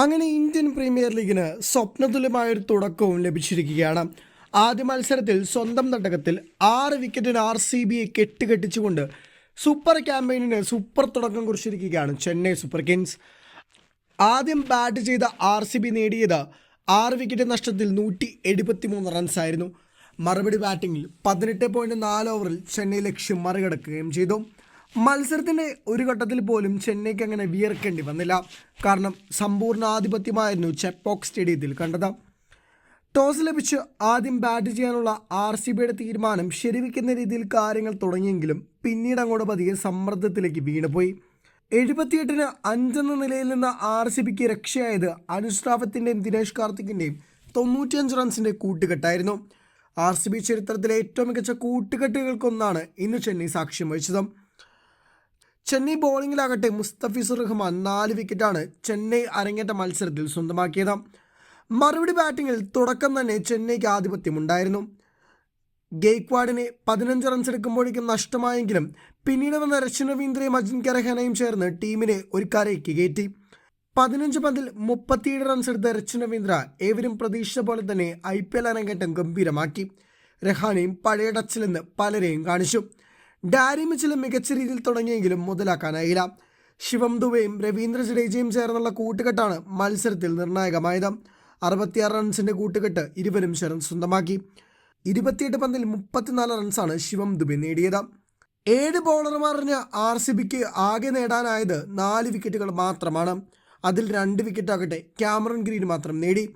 അങ്ങനെ Indian premier ലീഗിന് സ്വപ്നതുല്യമായൊരു തുടക്കവും ലഭിച്ചിരിക്കുകയാണ്. ആദ്യ മത്സരത്തിൽ സ്വന്തം തട്ടകത്തിൽ ആറ് വിക്കറ്റിന് ആർ സി ബിയെ കെട്ടുകെട്ടിച്ചുകൊണ്ട് സൂപ്പർ ക്യാമ്പയിനിന് സൂപ്പർ തുടക്കം കുറിച്ചിരിക്കുകയാണ് ചെന്നൈ സൂപ്പർ കിങ്സ്. ആദ്യം ബാറ്റ് ചെയ്ത ആർ സി ബി നേടിയത് ആറ് വിക്കറ്റ് നഷ്ടത്തിൽ നൂറ്റി എഴുപത്തി മൂന്ന് റൺസായിരുന്നു മറുപടി ബാറ്റിങ്ങിൽ പതിനെട്ട് പോയിന്റ് നാല് ഓവറിൽ ചെന്നൈ ലക്ഷ്യം മറികടക്കുകയും ചെയ്തു. മത്സരത്തിന്റെ ഒരു ഘട്ടത്തിൽ പോലും ചെന്നൈക്ക് അങ്ങനെ വിയർക്കേണ്ടി വന്നില്ല. കാരണം സമ്പൂർണ ആധിപത്യമായിരുന്നു ചെപ്പോക്ക് സ്റ്റേഡിയത്തിൽ കണ്ടത്. ടോസ് ലഭിച്ച് ആദ്യം ബാറ്റ് ചെയ്യാനുള്ള ആർ സി ബിയുടെ തീരുമാനം ശരിവെക്കുന്ന രീതിയിൽ കാര്യങ്ങൾ തുടങ്ങിയെങ്കിലും പിന്നീട് അങ്ങോട്ട് പതിയെ സമ്മർദ്ദത്തിലേക്ക് വീണുപോയി. എഴുപത്തിയെട്ടിന് അഞ്ചെന്ന നിലയിൽ നിന്ന് ആർ സി ബിക്ക് രക്ഷയായത് അനുജ് റാവത്തിന്റെയും ദിനേഷ് കാർത്തിക്കിന്റെയും തൊണ്ണൂറ്റിയഞ്ച് റൺസിന്റെ കൂട്ടുകെട്ടായിരുന്നു. ആർ സി ബി ചരിത്രത്തിലെ ഏറ്റവും മികച്ച കൂട്ടുകെട്ടുകൾക്കൊന്നാണ് ഇന്ന് ചെന്നൈ സാക്ഷ്യം വഹിച്ചത്. ചെന്നൈ ബോളിംഗിലാകട്ടെ മുസ്തഫിസുർ റഹ്മാൻ നാല് വിക്കറ്റാണ് ചെന്നൈ അരങ്ങേറ്റ മത്സരത്തിൽ സ്വന്തമാക്കിയത്. മറുപടി ബാറ്റിങ്ങിൽ തുടക്കം തന്നെ ചെന്നൈക്ക് ആധിപത്യമുണ്ടായിരുന്നു. ഗെയ്ക്വാഡിനെ പതിനഞ്ച് റൺസ് എടുക്കുമ്പോഴേക്കും നഷ്ടമായെങ്കിലും പിന്നീട് വന്ന രച്ചൻ രവീന്ദ്രയും അജിൻക്യ രഹനയും ചേർന്ന് ടീമിനെ ഒരു കരയ്ക്ക് കയറ്റി. പതിനഞ്ച് പന്തിൽ മുപ്പത്തിയേഴ് റൺസ് എടുത്ത രച്ചൻ രവീന്ദ്ര ഏവരും പ്രതീക്ഷിച്ച പോലെ തന്നെ ഐ പി എൽ അരങ്ങേറ്റം ഗംഭീരമാക്കി. രഹാനയും പഴയ ടച്ചിൽ നിന്ന് പലരെയും കാണിച്ചു. ഡാരി ചില മികച്ച രീതിയിൽ തുടങ്ങിയെങ്കിലും മുതലാക്കാനായില്ല. ശിവം ദുബെയും രവീന്ദ്ര ജഡേജയും ചേർന്നുള്ള കൂട്ടുകെട്ടാണ് മത്സരത്തിൽ നിർണായകമായത്. അറുപത്തിയാറ് റൺസിന്റെ കൂട്ടുകെട്ട് ഇരുവരും ചേർന്ന് സ്വന്തമാക്കി. ഇരുപത്തിയെട്ട് പന്തിൽ മുപ്പത്തിനാല് റൺസാണ് ശിവം ദുബെ നേടിയത്. ഏഴ് ബോളർമാറിന് ആർ സി ബിക്ക് ആകെ നേടാനായത് നാല് വിക്കറ്റുകൾ മാത്രമാണ്. അതിൽ രണ്ട് വിക്കറ്റാകട്ടെ ക്യാമറൺ ഗ്രീൻ മാത്രം നേടി.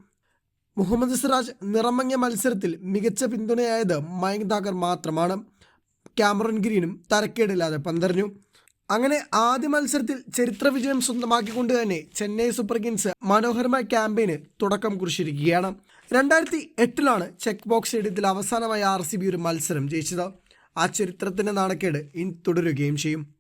മുഹമ്മദ് സിറാജ് നിറമങ്ങിയ മത്സരത്തിൽ മികച്ച പിന്തുണയായത് മയങ്ക് താക്കർ മാത്രമാണ്. ക്യാമറൺ ഗ്രീനും തരക്കേടില്ലാതെ പന്തറിഞ്ഞു. അങ്ങനെ ആദ്യ മത്സരത്തിൽ ചരിത്ര വിജയം സ്വന്തമാക്കിക്കൊണ്ട് തന്നെ ചെന്നൈ സൂപ്പർ കിങ്സ് മനോഹരമായ ക്യാമ്പയിന് തുടക്കം കുറിച്ചിരിക്കുകയാണ്. രണ്ടായിരത്തി എട്ടിലാണ് ചെക്ക് ബോക്സ് സ്റ്റേഡിയത്തിൽ അവസാനമായി ആർ സി ബി ഒരു മത്സരം ജയിച്ചത്. ആ ചരിത്രത്തിന്റെ നാണക്കേട് ഇനി തുടരുകയും ചെയ്യും.